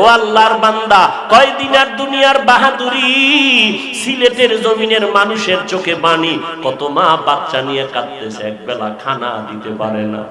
ও আল্লাহর বান্দা, কয়দিন আর দুনিয়ার বাহাদুরি? সিলেটের জমিনের মানুষের চোখে বাণী, কত মা বাচ্চা নিয়ে কাঁদতেছে একবেলা খানা দিতে পারে না।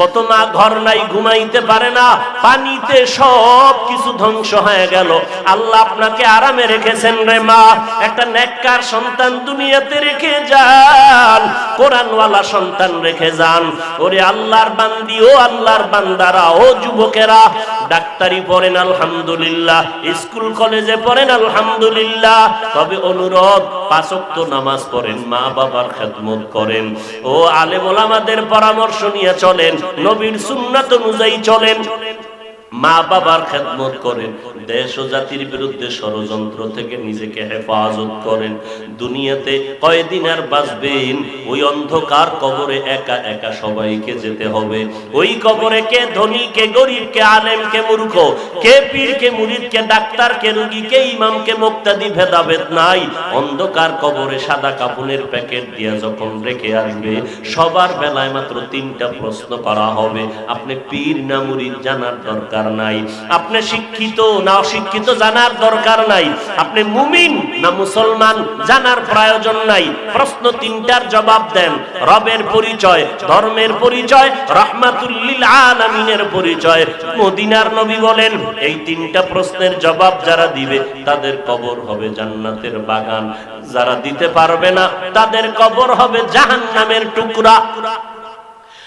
কত মা ঘর নাই, ঘুমাইতে পারে না, পানিতে সব কিছু ধ্বংস হয়ে গেল। আল্লাহ আপনাকে আরামে রেখেছেন রে মা। একটা নেককার সন্তান দুনিয়াতে রেখে যান, কোরআনওয়ালা সন্তান রেখে যান। ওরে আল্লাহর বান্দি, ও আল্লাহর বান্দারা, ও যুবকেরা, ডাক্তারি পড়েন, আলহামদুলিল্লাহ। স্কুল, কলেজে পড়েন, আলহামদুলিল্লাহ। তবে অনুরোধ পাঁচক্ত নামাজ পড়েন, মা বাবার খেদমত করেন। ও আলেম ওলামাদের পরামর্শ নিয়ে চলেন, নবীর সুন্নাত অনুযায়ী চলেন। মা বাবার খেদমত করেন, দেশ ও জাতির বিরুদ্ধে ষড়যন্ত্র থেকে নিজেকে হেফাজত করেন। দুনিয়াতে কয়দিন আর বাঁচবেন? ওই অন্ধকার কবরে একা একা সবাইকে যেতে হবে। ওই কবরে কে ধনী, কে গরিব, কে আলেম, কে মূর্খ, কে পীর, কে মুরিদ, কে ডাক্তার, কে রুগী, কে ইমাম, কে মুক্তাদি, ভেদাভেদ নাই। অন্ধকার কবরে সাদা কাপুনের প্যাকেট দিয়ে যখন রেখে আসবে, সবার বেলায় মাত্র তিনটা প্রশ্ন করা হবে। আপনি পীর না মুরিদ জানার দরকার নাই। আপনি শিক্ষিত না অশিক্ষিত জানার দরকার নাই। আপনি মুমিন না মুসলমান জানার প্রয়োজন নাই। প্রশ্ন তিনটার জবাব দেন। রবের পরিচয়, ধর্মের পরিচয়, রহমাতুল্লিল আলামিনের পরিচয়। মদিনার নবী বলেন, এই তিনটা প্রশ্নের জবাব যারা দিবে, তাদের কবর হবে জান্নাতের বাগান। যারা দিতে পারবে না, তাদের কবর হবে জাহান জাহান্নামের টুকরা।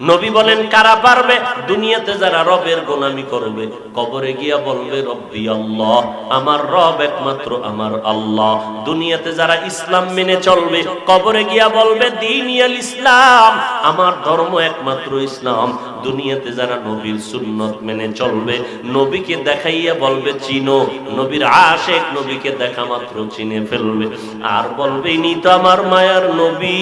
নবী বলেন, কারা পারবে? দুনিয়াতে যারা রবের গোলামি করবে, কবরে গিয়া বলবে, রব্বি আল্লাহ, আমার রব একমাত্র আমার আল্লাহ। দুনিয়াতে যারা ইসলাম মেনে চলবে, কবরে গিয়া বলবে দিনিয়াল ইসলাম, আমার ধর্ম একমাত্র ইসলাম। দুনিয়াতে যারা নবীর সুন্নত মেনে চলবে, নবীকে দেখাইয়া বলবে, চিনো। নবীর আশেক নবীকে দেখা মাত্র চিনে ফেলবে। আর বলবে, ইনি তো আমার মায়ার নবী।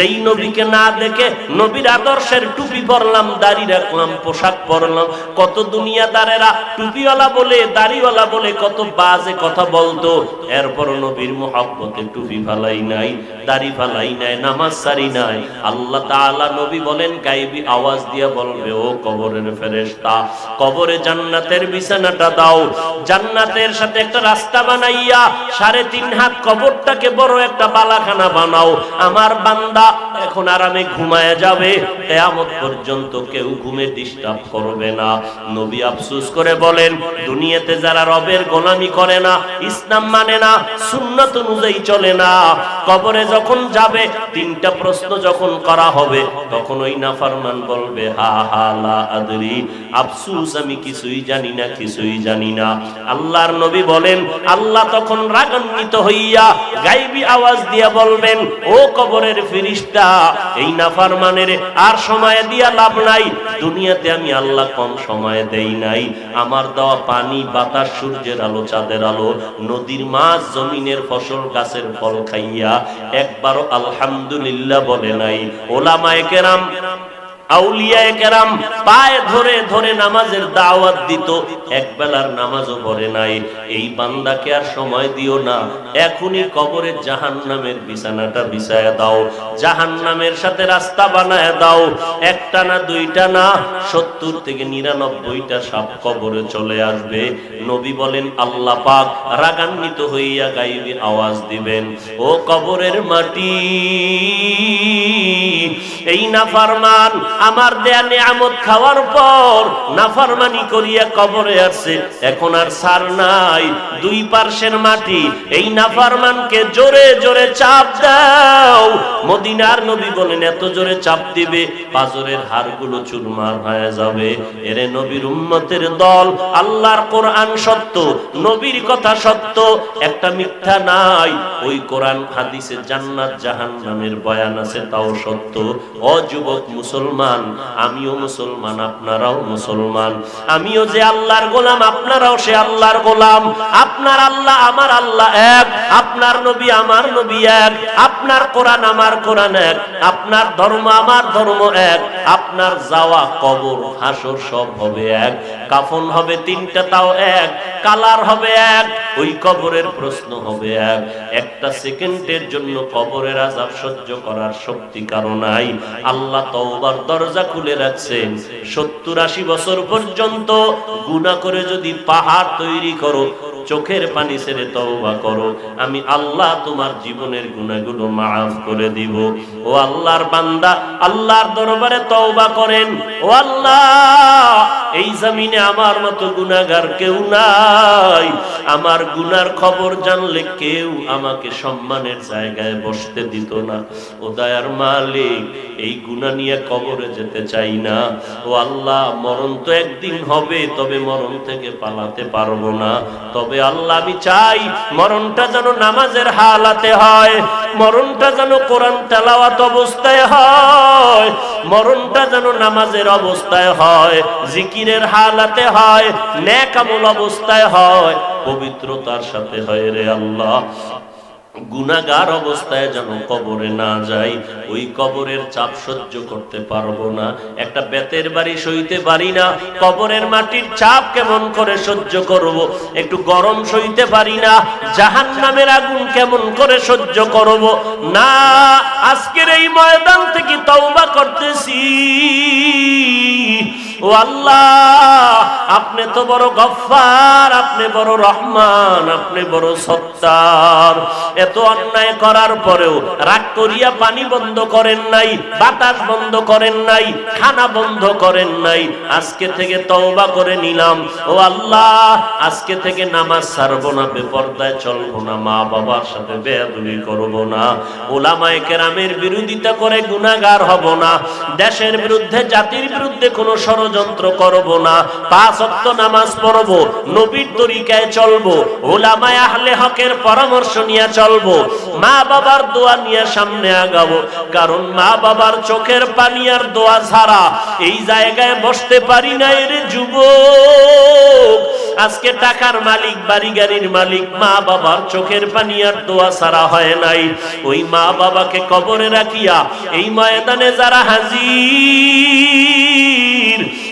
যেই নবীকে না দেখে নবীর আদর্শের টুপি পরলাম, দাড়ি রাখলাম, পোশাক পরলাম, কত দুনিয়াদারেরা টুপিওয়ালা বলে, দাড়িওয়ালা বলে কত বাজে কথা বলতো। এরপর নবীর মোহাব্বতে টুপি ফালাই নাই, দাড়ি ফালাই নাই, নামাজ সারি নাই। আল্লাহ তাআলা নবী বলেন গাইবি আওয়াজ দিয়া বলবে, ও কবরের ফেরেশতা, কবরে জান্নাতের বিছানাটা দাও। জান্নাতের সাথে একটা রাস্তা বানাইয়া সাড়ে তিন হাত কবরটাকে বড় একটা বালাখানা বানাও। আমার বান্দা এখন আরামে ঘুমায় যাবে। কেয়ামত পর্যন্ত কেউ ঘুমে ডিস্টার্ব করবে না। নবী আফসুস করে বলেন, দুনিয়াতে যারা রবের গোলামি করে না, ইসলাম মানে না, সুন্নত অনুযায়ী চলে না। কবরে যখন যাবে, তিনটা প্রশ্ন যখন করা হবে, তখন ওই নাফারমান বলবে, হা হা, লা আদরি। আফসুস, আমি কিছুই জানি না, কিছুই জানি না। আল্লাহর নবী বলেন, আল্লাহ তখন রাগান্বিত হইয়া গাইবি আওয়াজ দিয়া বলবেন, ও কবরের ফিরিস্তা এই নাফার মানের আর সময় দিয়া লাভ নাই। দুনিয়াতে আমি আল্লাহ কম সময় দেই নাই। আমার দেওয়া পানি, বাতাস, সূর্যের আলো, চাঁদের আলো, নদীর মাছ, জমিনের ফসল, গাছের ফল খাইয়া একবারও আলহামদুলিল্লাহ বলে নাই। ওলামায় কেরাম আউলিয়ায়ে কেরাম পায়ে ধরে ধরে নামাজের দাওয়াত দিত। এক বেলার নামাজও পড়ে নাই। এই বান্দাকে আর সময় দিও না। এখনই কবরের জাহান্নামের বিছানাটা বিছায়া দাও। জাহান্নামের সাথে রাস্তা বানায় দাও। একটা না দুইটা না সত্তর থেকে নিরানব্বইটা সাপ কবরে চলে আসবে। নবী বলেন, আল্লাহ পাক রাগান্বিত হইয়া গাইবি আওয়াজ দিবেন। ও কবরের মাটি এই নাফারমান আমার দেয়া নিয়ামত খাওয়ার পর নাফারমানি করিয়া কবরে আসছে। এখন আর সার নাই, দুই পার্শ্বের মাটি। এই নাফারমানকে জোরে জোরে চাপ দাও। মদিনার নবী বলেন, এত জোরে চাপ দিবে, পাজরের হাড়গুলো চুরমার হয়ে যাবে। এরে নবীর উম্মতের দল, আল্লাহর কোরআন সত্য, নবীর কথা সত্য, একটা মিথ্যা নাই। ওই কোরআন, হাদিসে জান্নাত জাহান্নামের বয়ান আছে, তাও সত্য। ও যুবক মুসলমান, আমিও মুসলমান, আপনারাও মুসলমান। আমিও যে আল্লাহর গোলাম, আপনারাও সে আল্লাহর গোলাম। আপনার আল্লাহ আমার আল্লাহ এক, আপনার নবী আমার নবী এক, আপনার কোরআন আমার কোরআন এক, আপনার ধর্ম আমার ধর্ম এক, আপনার যাওয়া, কবর, হাসর সব হবে এক, কাফন হবে তিনটা তাও এক, কালার হবে এক, ওই কবরের প্রশ্ন হবে এক। একটা সেকেন্ডের জন্য কবরের আজাব সহ্য করার শক্তি কারও নাই। আল্লাহ তওবার দরজা খুলে রাখছেন। সত্তর আশি বছর পর্যন্ত গুনাহ করে যদি পাহাড় তৈরি করো চোখের পানি ছেড়ে তওবা করো। আমি আল্লাহ তোমার জীবনের গুনাহগুলো মাফ করে দিব। ও আল্লাহর বান্দা, আল্লাহর দরবারে তওবা করেন। ও আল্লাহ এই জমিনে আমার মতো গুনাহগার কেউ নাই। আমার গুনার খবর জানলে কেউ আমাকে সম্মানের জায়গায় বসতে দিত না। ও দয়ার মালিক, এই গুনাহ নিয়ে কবরে যেতে চাই না। ও আল্লাহ, মরণ তো একদিন হবে, তবে মরণ থেকে পালাতে পারব না। তবে আল্লাহ, আমি চাই মরণটা যেন নামাজের হালাতে হয়, মরণটা যেন কোরআন তেলাওয়াত অবস্থায় হয়, মরণটা যেন নামাজের অবস্থায় হয় জিকিরের হালাতে হয় ন্যাকামল অবস্থায় হয়, পবিত্রতার সাথে হয় রে আল্লাহ। গুনাগার অবস্থায় যেন কবরে না যাই, ওই কবরের চাপ সহ্য করতে পারব না। একটা বেতের বাড়ি সইতে পারি না, কবরের মাটির চাপ কেমন করে সহ্য করব? একটু গরম সইতে পারি না জাহান নামের আগুন কেমন করে সহ্য করব? না, আজকের এই ময়দান থেকে তওবা করতেছি। ও আল্লাহ, আপনি তো বড় গফফার, আপনি বড় রহমান, আপনি বড় সত্তার। এত অন্যায় করার পরেও রাগ করিয়া পানি বন্ধ করেন নাই, বাতাস বন্ধ করেন নাই, খানা বন্ধ করেন নাই। আজকে থেকে তওবা করে নিলাম। ও আল্লাহ, আজকে থেকে নামাজ ছাড়বো না, বেপর্দায় চলবো না, মা বাবার সাথে বেয়াদুবি করব না। ওলামায়ে কেরামের বিরোধিতা করে গুনাহগার হব না। দেশের বিরুদ্ধে, জাতির বিরুদ্ধে কোনো ষড়যন্ত্র করব না, পাঁচ ওয়াক্ত নামাজ পড়ব, নবীর তরিকায় চলবো ওলামায়ে আহলে হকের পরামর্শ নিয়ে চলবো, মা বাবার দোয়া নিয়ে সামনে আগাবো, কারণ মা বাবার চোখের পানি আর দোয়া ছাড়া এই জায়গায় বসতে পারি না এর যুবক। আজকে টাকার মালিক বাড়ি গাড়ির মালিক, মা বাবার চোখের পানি আর দোয়া ছাড়া হয় নাই। ওই মা বাবাকে কবরে রাখিয়া এই ময়দানে যারা হাজির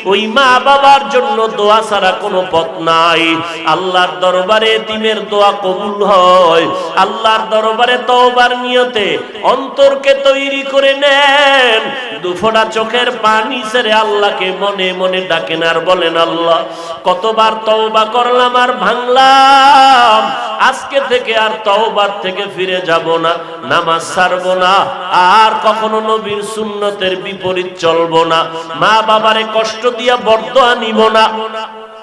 ওই মা বাবার জন্য দোয়া ছাড়া কোনো পথ নাই। আল্লাহর দরবারে এতিমের দোয়া কবুল হয়। আল্লাহর দরবারে তওবার নিয়তে অন্তরকে তৈরি করে নেন। দুফোটা চোখের পানি ছেড়ে আল্লাহকে মনে মনে ডাকেন আর বলেন, আল্লাহ, কতবার তওবা করলাম আর ভাঙলাম। আজকে থেকে আর তওবার থেকে ফিরে যাব না, নামাজ ছাড়বো না, আর কখনো নবীর সুন্নতের বিপরীত চলবো না। মা বাবারে কষ্ট দিয়া বর্দোয়া নিব না।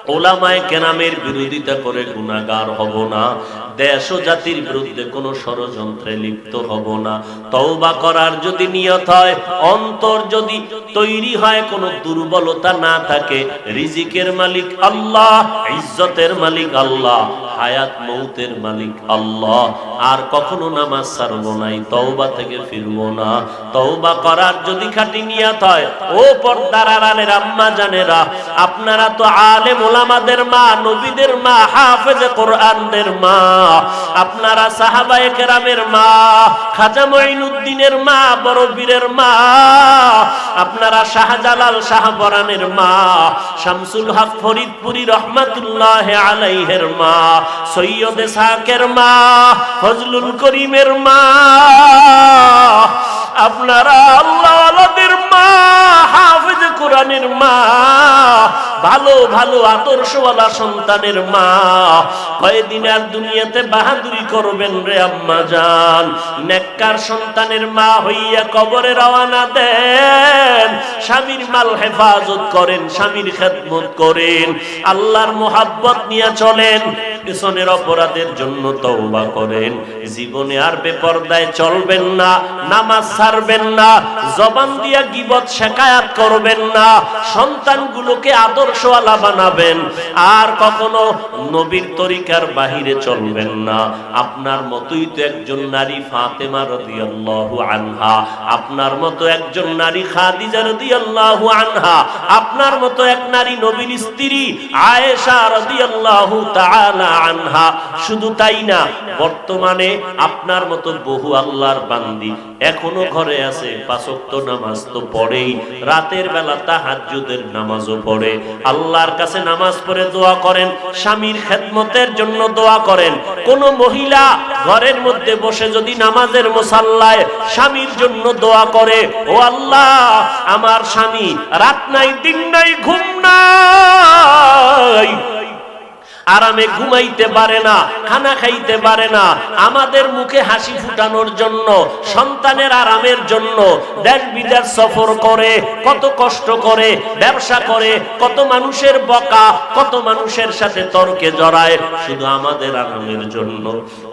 ওলামায় কেনামের বিরোধিতা করে গুণাগার হব না। দেশ ও জাতির বিরুদ্ধে কোনো ষড়যন্ত্রে লিপ্ত হব না। তওবা করার যদি নিয়ত হয়, অন্তর যদি তৈরি হয়, কোনো দুর্বলতা না থাকে, রিজিকের মালিক আল্লাহ, ইজ্জতের মালিক আল্লাহ। হায়াত মৌতের মালিক আল্লাহ। আর কখনো নামাজ ছাড়বো নাই তওবা থেকে ফিরবো না। তওবা করার যদি খাটি নিয়ত হয়, ও পর্দার আড়ালের আম্মা জানেরা, আপনারা তো আলেম ওলামাদের মা, নবীদের মা, হাফেজে কোরআনদের মা। আপনারা সাহাবায়ে কেরামের মা, খাজা মঈনুদ্দিনের মা, বড় পীরের মা। আপনারা শাহজালাল শাহপরানের মা, শামসুল হক ফরিদপুরি রহমাতুল্লাহ আলাইহের মা। সৈয়দ সাকের মা, ফজলুল করিমের মা, আপনারা আল্লাহদের মা, হাফেজ কোরআনের মা, ভালো ভালো আদর্শওয়ালা সন্তানের মা। কয়দিন আর দুনিয়াতে বাহাদুরি করবেন রে আম্মা জান? নেককার সন্তানের মা হইয়া কবরে রওয়ানা দেন। স্বামীর মাল হেফাজত করেন, স্বামীর খেদমত করেন। আল্লাহর মোহাব্বত নিয়ে চলেন। পেছনের অপরাধের জন্য তওবা করেন। জীবনে আর বেপরদায় চলবেন না, নামাজ ছাড়বেন না, জবান দিয়া গিবত শেখায়াত করবেন না, সন্তানগুলোকে আদর্শওয়ালা বানাবেন। আর কখনো নবীর তরিকার বাহিরে চলবেন না। আপনার মতোই তো একজন নারী ফাতেমা রাদিয়াল্লাহু আনহা, আপনার মতো একজন নারী খাদিজা রাদিয়াল্লাহু আনহা, আপনার মতো এক নারী নবীর স্ত্রী আয়েশা রাদিয়াল্লাহু তাআলা আনহা, শুধু তাই না, বর্তমানে আপনার মতো বহু আল্লাহর বান্দি এখনও ঘরে আছে পাঁচক্ত নামাজ তো পড়েই, রাতের বেলা তাহাজ্জুদের নামাজও পড়ে। আল্লাহর কাছে নামাজ পড়ে দোয়া করেন, স্বামীর খেদমতের জন্য দোয়া করেন। কোন মহিলা ঘরের মধ্যে বসে যদি নামাজের মোসাল্লায় স্বামীর জন্য দোয়া করে, ও আল্লাহ, আমার স্বামী, রাত নাই, দিন নাই, ঘুম নাই। আরামে ঘুমাইতে পারে না, খানা খাইতে পারে না। আমাদের মুখে হাসি ফুটানোর জন্য, সন্তানের আরামের জন্য দেশ বিদেশ সফর করে, কত কষ্ট করে, ব্যবসা করে, কত মানুষের বকা, কত মানুষের সাথে তর্কে জড়ায়, শুধু আমাদের আরামের জন্য।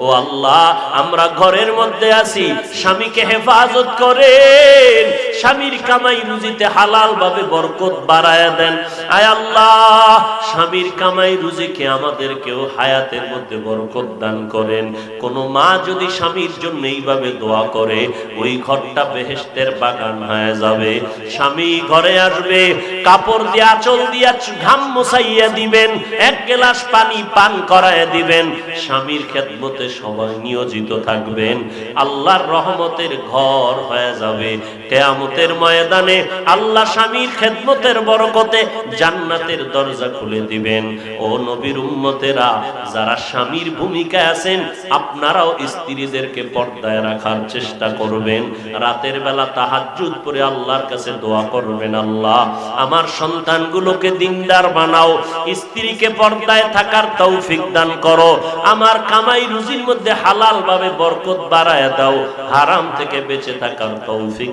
ও আল্লাহ, আমরা ঘরের মধ্যে আছি, স্বামীকে হেফাজত করেন স্বামীর কামাই রুজিতে হালাল ভাবে বরকত বাড়ায় দেন। আয় আল্লাহ, স্বামীর কামাই রুজিকে আমাদেরকেও হায়াতের মধ্যে বরকত দান করেন। কোন মা যদি স্বামীর জন্য এইভাবে দোয়া করে, ওই ঘরটা বেহেশতের বাগান হয়ে যাবে। স্বামী ঘরে আসবে, কাপড় দিয়ে, আঁচল দিয়া ঘাম মোছাইয়া দিবেন, এক গ্লাস পানি পান করায় দিবেন। স্বামীর খেদমতে সবাই নিয়োজিত থাকবেন। আল্লাহর রহমতের ঘর হয়ে যাবে। কেয়ামতের ময়দানে আল্লাহ স্বামীর খেদমতের বরকতে জান্নাতের দরজা খুলে দিবেন। ও নবীর উম্মতেরা, যারা স্বামীর ভূমিকায় আছেন, আপনারাও স্ত্রীদেরকে পর্দায় রাখার চেষ্টা করবেন। রাতের বেলা তাহাজ্জুদ পরে আল্লাহর কাছে দোয়া করবেন, আল্লাহ, আমার সন্তানগুলোকে দিনদার বানাও। স্ত্রীকে পর্দায় থাকার তৌফিক দান করো। আমার কামাই রুজির মধ্যে হালাল ভাবে বরকত বাড়ায় দাও। হারাম থেকে বেঁচে থাকার তৌফিক